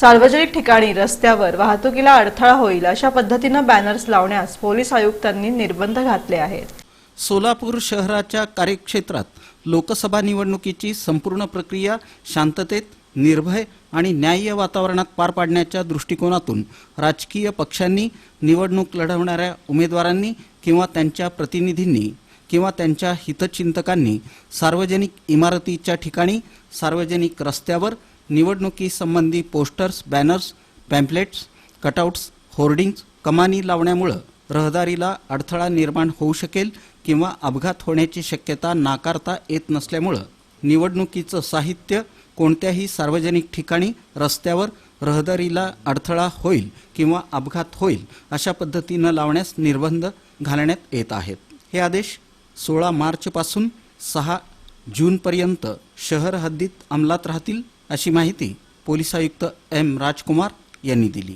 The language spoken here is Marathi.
सार्वजनिक ठिकाणी रस्त्यावर वाहतुकीला अडथळा होईल अशा पद्धतीनं बॅनर्स लावण्यास पोलीस आयुक्तांनी निर्बंध घातले आहेत. सोलापूर शहराच्या कार्यक्षेत्रात लोकसभा निवडणुकीची संपूर्ण प्रक्रिया शांततेत निर्भय आणि न्याय्य वातावरणात पार पाडण्याच्या दृष्टिकोनातून राजकीय पक्षांनी निवडणूक लढवणाऱ्या उमेदवारांनी किंवा त्यांच्या प्रतिनिधींनी किंवा त्यांच्या हितचिंतकांनी सार्वजनिक इमारतीच्या ठिकाणी सार्वजनिक रस्त्यावर निवडणुकीसंबंधी posters banners pamphlets cutouts hoardings कमानी लावण्यामुळं रहदारीला अडथळा निर्माण होऊ शकेल किंवा अपघात होण्याची शक्यता नाकारता येत नसल्यामुळं निवडणुकीचं साहित्य कोणत्याही सार्वजनिक ठिकाणी रस्त्यावर रहदारीला अडथळा होईल किंवा अपघात होईल अशा पद्धतीनं लावण्यास निर्बंध घालण्यात येत आहेत. हे आदेश सोळा मार्चपासून सहा जूनपर्यंत शहर हद्दीत अंमलात राहतील. अशी माहिती पोलीस आयुक्त एम राजकुमार यांनी दिली.